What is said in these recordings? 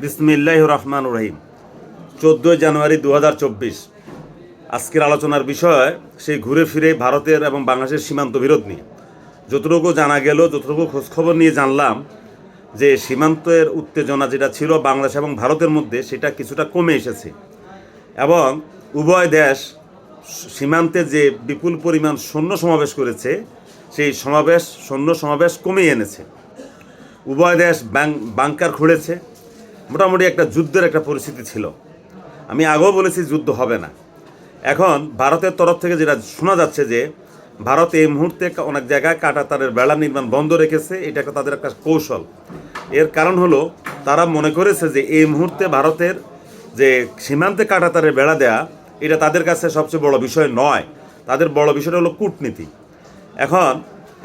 বিসমিল্লাহ রহমান রহিম। চোদ্দোই জানুয়ারি দু হাজার চব্বিশ। আজকের আলোচনার বিষয়, সেই ঘুরে ফিরে ভারতের এবং বাংলাদেশের সীমান্ত বিরোধ নিয়ে। যতটুকু জানা গেল, যতটুকু খোঁজখবর নিয়ে জানলাম যে সীমান্তের উত্তেজনা যেটা ছিল বাংলাদেশ এবং ভারতের মধ্যে, সেটা কিছুটা কমে এসেছে। এবং উভয় দেশ সীমান্তে যে বিপুল পরিমাণ সৈন্য সমাবেশ করেছে, সেই সমাবেশ, সৈন্য সমাবেশ কমিয়ে এনেছে। উভয় দেশ বাংকার খুঁড়েছে মোটামুটি একটা যুদ্ধের একটা পরিস্থিতি ছিল। আমি আগেও বলেছি যুদ্ধ হবে না। এখন ভারতের তরফ থেকে যেটা শোনা যাচ্ছে যে, ভারত এই মুহূর্তে অনেক জায়গায় কাটাতারের বেড়া নির্মাণ বন্ধ রেখেছে এটা একটা তাদের একটা কৌশল। এর কারণ হলো, তারা মনে করেছে যে এই মুহূর্তে ভারতের যে সীমান্তে কাটাতারের বেড়া দেয়া, এটা তাদের কাছে সবচেয়ে বড় বিষয় নয়। তাদের বড় বিষয়টা হলো কূটনীতি। এখন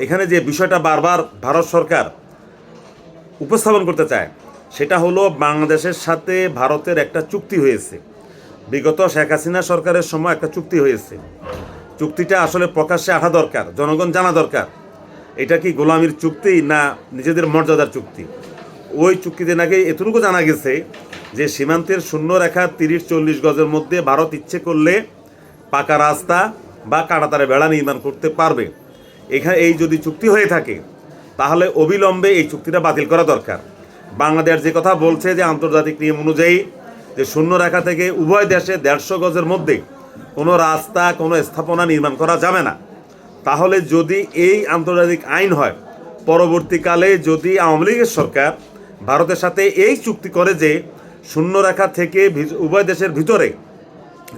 এখানে যে বিষয়টা বারবার ভারত সরকার উপস্থাপন করতে চায় সেটা হলো বাংলাদেশের সাথে ভারতের একটা চুক্তি হয়েছে। বিগত শেখ হাসিনা সরকারের সময় একটা চুক্তি হয়েছে। চুক্তিটা আসলে প্রকাশ্যে আসা দরকার, জনগণ জানা দরকার। এটা কি গোলামির চুক্তি না নিজেদের মর্যাদার চুক্তি? ওই চুক্তিতে নাকি এতটুকু জানা গেছে যে সীমান্তের শূন্য রেখা তিরিশ চল্লিশ গজের মধ্যে ভারত ইচ্ছে করলে পাকা রাস্তা বা কাটাতারে বেড়া নির্মাণ করতে পারবে। এখানে এই যদি চুক্তি হয়ে থাকে, তাহলে অবিলম্বে এই চুক্তিটা বাতিল করা দরকার। বাংলাদেশ যে কথা বলছে যে আন্তর্জাতিক নিয়ম অনুযায়ী যে শূন্য রেখা থেকে উভয় দেশে দেড়শো গজের মধ্যে কোনো রাস্তা, কোনো স্থাপনা নির্মাণ করা যাবে না। তাহলে যদি এই আন্তর্জাতিক আইন হয়, পরবর্তীকালে যদি আওয়ামী লীগের সরকার ভারতের সাথে এই চুক্তি করে যে শূন্য রেখা থেকে উভয় দেশের ভিতরে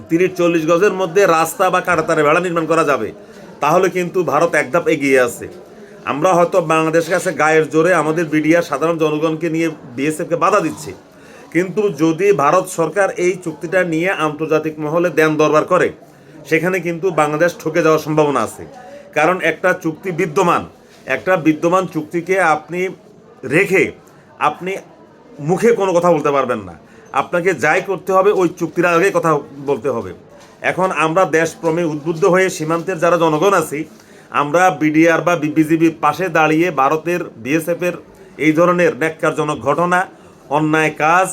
তিরিশ, চল্লিশ গজের মধ্যে রাস্তা বা কাটাতারে বেড়া নির্মাণ করা যাবে, তাহলে কিন্তু ভারত একধাপ এগিয়ে আছে। আমরা হয়তো বাংলাদেশের কাছে গায়ের জোরে আমাদের বিডিআর সাধারণ জনগণকে নিয়ে বিএসএফকে বাধা দিচ্ছে। কিন্তু যদি ভারত সরকার এই চুক্তিটা নিয়ে আন্তর্জাতিক মহলে দেন দরবার করে, সেখানে কিন্তু বাংলাদেশ ঠকে যাওয়ার সম্ভাবনা আছে। কারণ একটা চুক্তি বিদ্যমান, একটা বিদ্যমান চুক্তিকে আপনি রেখে আপনি মুখে কোনো কথা বলতে পারবেন না। আপনাকে যাই করতে হবে, ওই চুক্তির আগে কথা বলতে হবে। এখন আমরা দেশপ্রেমে উদ্বুদ্ধ হয়ে সীমান্তের যারা জনগণ আছি আমরা বিডিআর বা বিজিবির পাশে দাঁড়িয়ে ভারতের বিএসএফের এই ধরনের ন্যাক্কারজনক ঘটনা, অন্যায় কাজ,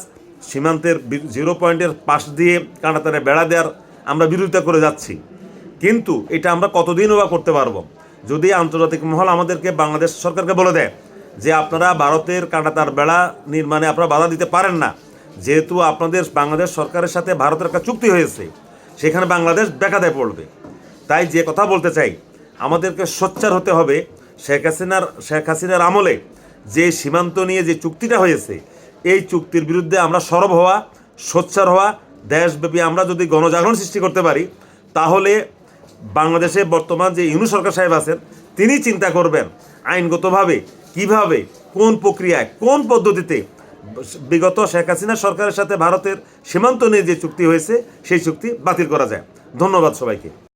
সীমান্তের জিরো পয়েন্টের পাশ দিয়ে কানাতারে বেড়া দেওয়ার আমরা বিরোধিতা করে যাচ্ছি। কিন্তু এটা আমরা কতদিনও বা করতে পারব? যদি আন্তর্জাতিক মহল আমাদেরকে বাংলাদেশ সরকারকে বলে দেয় যে আপনারা ভারতের কাঁটাতার বেড়া নির্মাণে আপনারা বাধা দিতে পারেন না, যেহেতু আপনাদের বাংলাদেশ সরকারের সাথে ভারতের একটা চুক্তি হয়েছে, সেখানে বাংলাদেশ বেকাদায় পড়বে। তাই যে কথা বলতে চাই আমাদেরকে সোচ্চার হতে হবে শেখ হাসিনার শেখ হাসিনার আমলে যে সীমান্ত নিয়ে যে চুক্তিটা হয়েছে, এই চুক্তির বিরুদ্ধে আমরা সরব হওয়া, সোচ্চার হওয়া, দেশব্যাপী আমরা যদি গণজাগরণ সৃষ্টি করতে পারি, তাহলে বাংলাদেশে বর্তমান যে ইউনু সরকার সাহেব আছেন, তিনি চিন্তা করবেন আইনগতভাবে কীভাবে, কোন প্রক্রিয়ায়, কোন পদ্ধতিতে বিগত শেখ হাসিনা সরকারের সাথে ভারতের সীমান্ত নিয়ে যে চুক্তি হয়েছে, সেই চুক্তি বাতিল করা যায়। ধন্যবাদ সবাইকে।